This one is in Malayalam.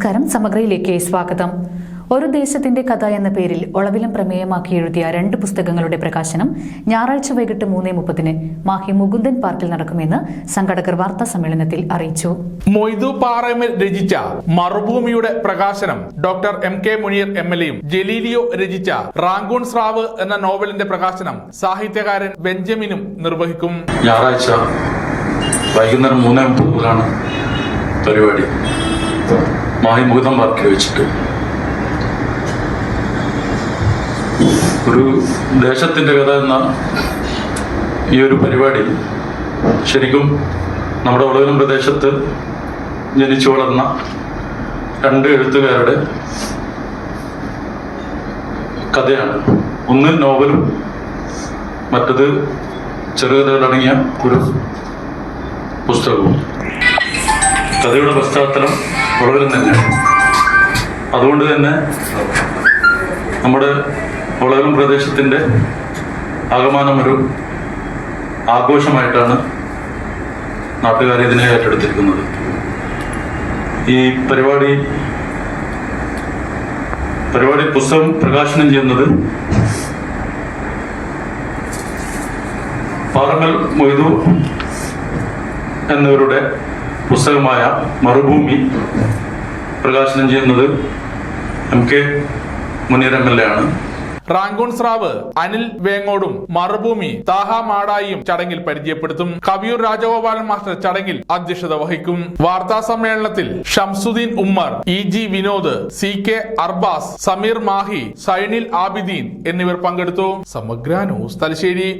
നമസ്കാരം. സമഗ്രയിലേക്ക് സ്വാഗതം. ഒരു ദേശത്തിന്റെ കഥ എന്ന പേരിൽ ഒളവിലം പ്രമേയമാക്കി എഴുതിയ രണ്ട് പുസ്തകങ്ങളുടെ പ്രകാശനം ഞായറാഴ്ച വൈകിട്ട് മൂന്നേ മുപ്പതിന് മാഹി മുകുന്ദൻ പാർക്കിൽ നടക്കുമെന്ന് സംഘടകർ വാർത്താ സമ്മേളനത്തിൽ അറിയിച്ചു. മൊയ്തു പാറമിൽ രചിച്ച മറുഭൂമിയുടെ പ്രകാശനം doctor M K Muneer M L എയും ജലീലിയോ രചിച്ച റാങ്കൂൺ സ്രാവ് എന്ന നോവലിന്റെ പ്രകാശനം സാഹിത്യകാരൻ ബെഞ്ചമിനും നിർവഹിക്കും. ഞായറാഴ്ച വൈകുന്നേരം മൂന്നേ മുപ്പതിലാണ് പരിപാടി. മാഹി മുകുതം പാർക്കിൽ വെച്ചിട്ട്. ഒരു ദേശത്തിന്റെ കഥ എന്ന ഈ ഒരു പരിപാടി ശരിക്കും നമ്മുടെ ഉളകലം പ്രദേശത്ത് ജനിച്ചു വളർന്ന രണ്ട് എഴുത്തുകാരുടെ കഥയാണ്. ഒന്ന് നോവലും മറ്റത് ചെറുകഥകളടങ്ങിയ ഒരു പുസ്തകവും. കഥയുടെ പശ്ചാത്തലം ഉളകലം അതുകൊണ്ട് തന്നെ നമ്മുടെ ഉളവിലും പ്രദേശത്തിന്റെ ആകമാനം ഒരു ആഘോഷമായിട്ടാണ് നാട്ടുകാർ ഇതിനെ ഏറ്റെടുത്തിരിക്കുന്നത്. ഈ പരിപാടി പരിപാടി പുസ്തകം പ്രകാശനം ചെയ്യുന്നത് പാറമൽ മൊയ്തു എന്നിവരുടെ പുസ്തകമായ മറുഭൂമി പ്രകാശനം ചെയ്യുന്നത് M K Muneer M L A ആണ്. റാങ്കൂൺ സ്രാവ് അനിൽ വേങ്ങോടും മറുഭൂമി താഹ മാടായിയും ചടങ്ങിൽ പരിചയപ്പെടുത്തും. കവിയൂർ രാജഗോപാലൻ മാസ്റ്റർ ചടങ്ങിൽ അധ്യക്ഷത വഹിക്കും. വാർത്താ സമ്മേളനത്തിൽ Shamsuddin Ummer E G Vinod C K Arbaz Sameer Mahi Zainul Abideen എന്നിവർ പങ്കെടുത്തു. സമഗ്ര ന്യൂസ് തലശ്ശേരി.